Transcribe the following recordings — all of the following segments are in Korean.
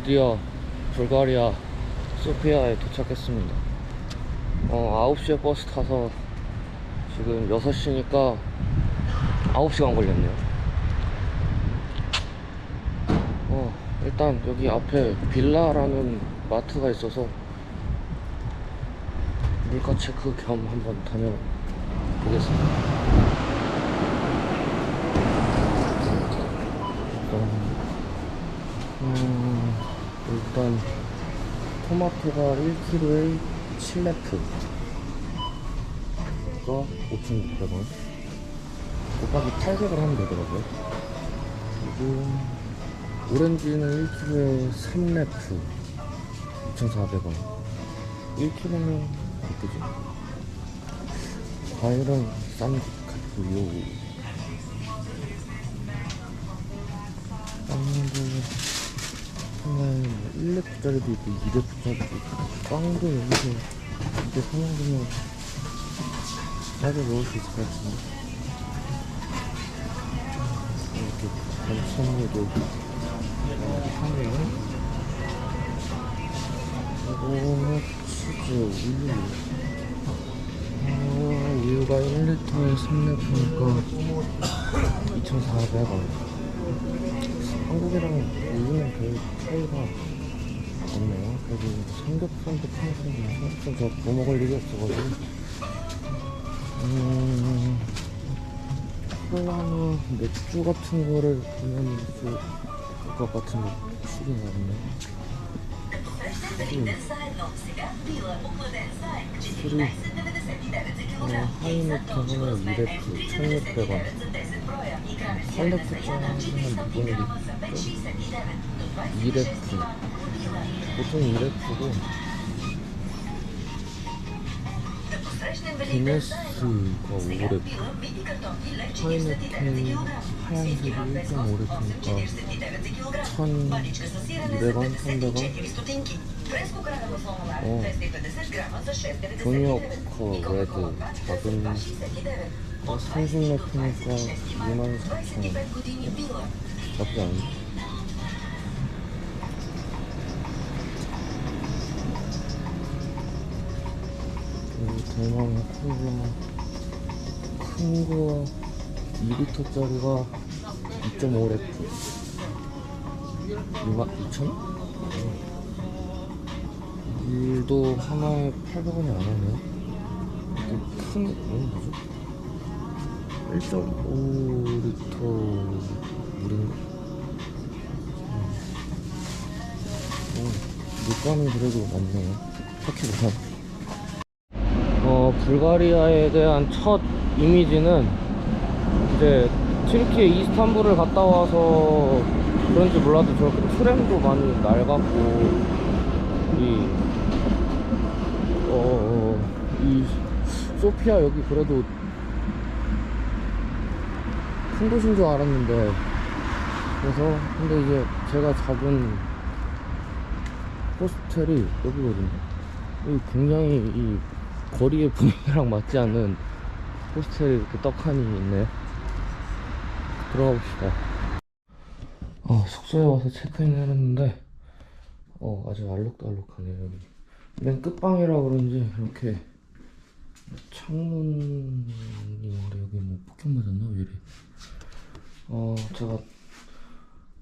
드디어 불가리아 소피아에 도착했습니다. 어, 9시에 버스 타서 지금 6시니까 9시간 걸렸네요. 어, 일단 여기 앞에 빌라라는 마트가 있어서 물가 체크 겸 한번 다녀보겠습니다. 음, 일단 토마토가 1kg에 7레트. 가 5,600원. 곱하기 800을 하면 되더라고요. 그리고 오렌지는 1kg에 3레트. 2,400원. 1kg면 어떻지? 과일은 싼 것 같고요. 빵도 하나에 1렙짜리도 있고 2렙짜리도 있고 빵도 여기서 이제 사먹으면 싸게 먹을 수 있을 것 같은데. 이렇게 반찬류도 하네요 그리고 치즈 우유. 어, 우유가 1리터에 3렙이니까 2,400원 한국이랑 우유는 별 차이가 없네요. 그리고 삼겹살도 파는데 삼겹살 저뭐 먹을 일이 없어가지고 음 콜라나 맥주 같은 거를 보면 있을 것 같은 술이 나왔네. 술이 하이네켄 하나 2레트 1,600원 8레트 짜리는 무슨 일이 있죠? 2레트 보통 2레트고 기네스가 5레트 하이네켄 하얀색이 1.5레트니까 1,200원? 300원? 어 조니어커 레드 작은 어, 30레트니까 24,000원 나쁘지 않네 그리고 대망의 콜라 큰거 2리터짜리가 2.5레트 22,000원? 물도 하나에 800원이 안 하네요 큰, 이건 뭐죠? 1.5리터 물인가? 음. 물감이 그래도 많네요 터키보다 어, 불가리아에 대한 첫 이미지는 이제 튀르키예 이스탄불을 갔다 와서 그런지 몰라도 저렇게 트램도 많이 낡았고 이, 어, 이 소피아 여기 그래도 큰 곳인 줄 알았는데. 그래서 근데 이제 제가 잡은 호스텔이 여기거든요. 여기 굉장히 이 거리의 분위기랑 맞지 않는 호스텔이 이렇게 떡하니 있네요 들어가 봅시다. 어, 숙소에 와서 체크인 해놨는데 어 아직 알록달록하네요 여기. 맨 끝방이라 그런지 이렇게 창문이 근데 여기 뭐 폭격 맞았나? 왜 이래? 어 제가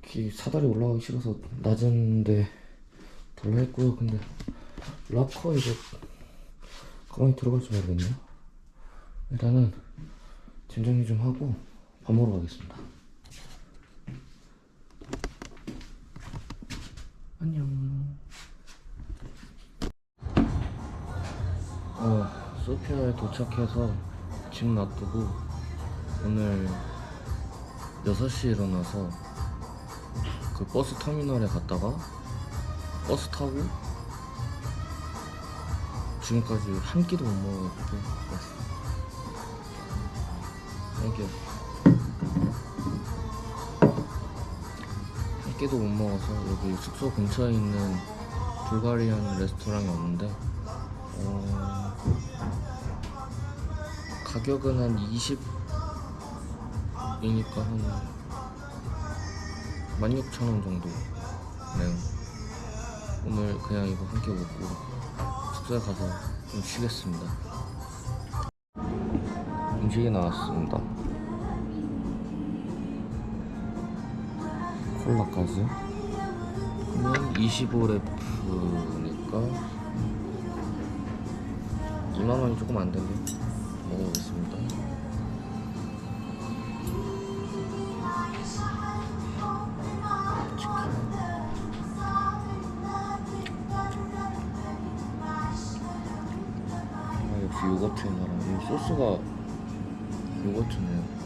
기 사다리 올라가기 싫어서 낮은데 돌로 했고요. 근데 락커 이거 가만히 들어갈지 모르겠네요. 일단은 짐 정리 좀 하고 밥 먹으러 가겠습니다. 안녕 소피아에 도착해서 짐 놔두고 오늘 6시에 일어나서 그 버스 터미널에 갔다가 버스 타고 지금까지 한 끼도 못 먹어가지고. 땡큐 한 끼도 못 먹어서 여기 숙소 근처에 있는 불가리안 레스토랑이 없는데 어, 가격은 한 20이니까 한 16,000원 정도 네요 오늘 그냥 이거 한개 먹고 숙소에 가서 좀 쉬겠습니다. 음식이 나왔습니다. 콜라까지. 그러면 25래프니까 2만 원이 조금 안 되네. 먹어보겠습니다. 치킨. 아, 역시 요거트의 나라. 이 소스가 요거트네요.